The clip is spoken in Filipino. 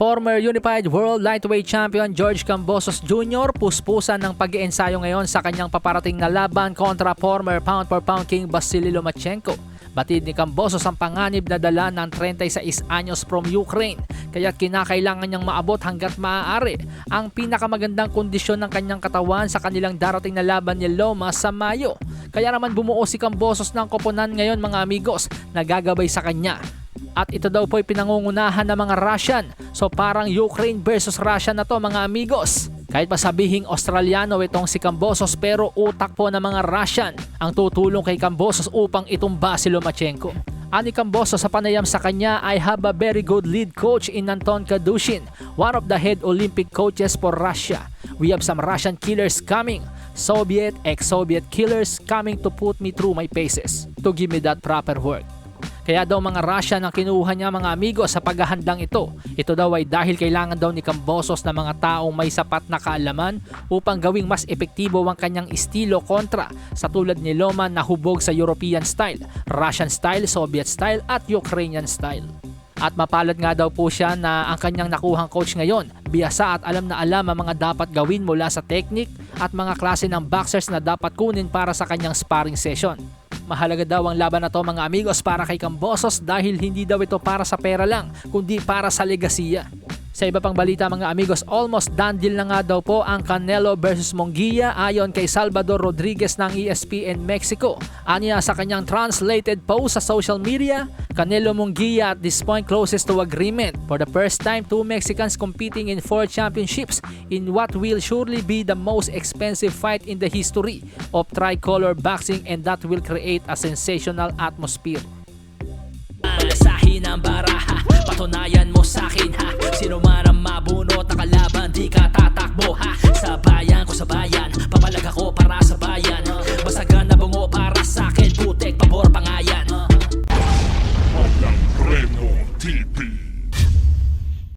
Former Unified World Lightweight Champion George Cambosos Jr. puspusan ng pag-iensayo ngayon sa kanyang paparating na laban kontra former pound for pound king Vasily Lomachenko. Batid ni Cambosos ang panganib na dala ng 36 anyos from Ukraine kaya't kinakailangan niyang maabot hanggat maaari ang pinakamagandang kondisyon ng kanyang katawan sa kanilang darating na laban ni Loma sa Mayo. Kaya naman bumuo si Cambosos ng koponan ngayon mga amigos na gagabay sa kanya at ito daw po'y pinangungunahan ng mga Russian. So parang Ukraine versus Russia na to mga amigos. Kahit masabihing Australiano itong si Cambosos pero utak po ng mga Russian ang tutulong kay Cambosos upang itumba si Lomachenko. Ani Cambosos sa panayam sa kanya, I have a very good lead coach in Anton Kadushin, one of the head Olympic coaches for Russia. We have some Russian killers coming. Soviet, ex-Soviet killers coming to put me through my paces to give me that proper work. Kaya daw mga Russian ang kinuha niya mga amigo sa paghahandang ito. Ito daw ay dahil kailangan daw ni Cambosos na mga taong may sapat na kaalaman upang gawing mas epektibo ang kanyang estilo kontra sa tulad ni Loma na hubog sa European style, Russian style, Soviet style at Ukrainian style. At mapalad nga daw po siya na ang kanyang nakuhang coach ngayon, biyasa at alam na alam ang mga dapat gawin mula sa technique at mga klase ng boxers na dapat kunin para sa kanyang sparring session. Mahalaga daw ang laban na to mga amigos para kay Cambosos dahil hindi daw ito para sa pera lang, kundi para sa legasiya. Sa iba pang balita mga amigos, almost done deal na nga daw po ang Canelo versus Mongia ayon kay Salvador Rodriguez ng ESPN Mexico. Anya sa kanyang translated post sa social media, Canelo Mongia at this point closest to agreement. For the first time, two Mexicans competing in four championships in what will surely be the most expensive fight in the history of tricolor boxing and that will create a sensational atmosphere. Malasahin ang baraha Patunayan mo sa'kin ha Sino man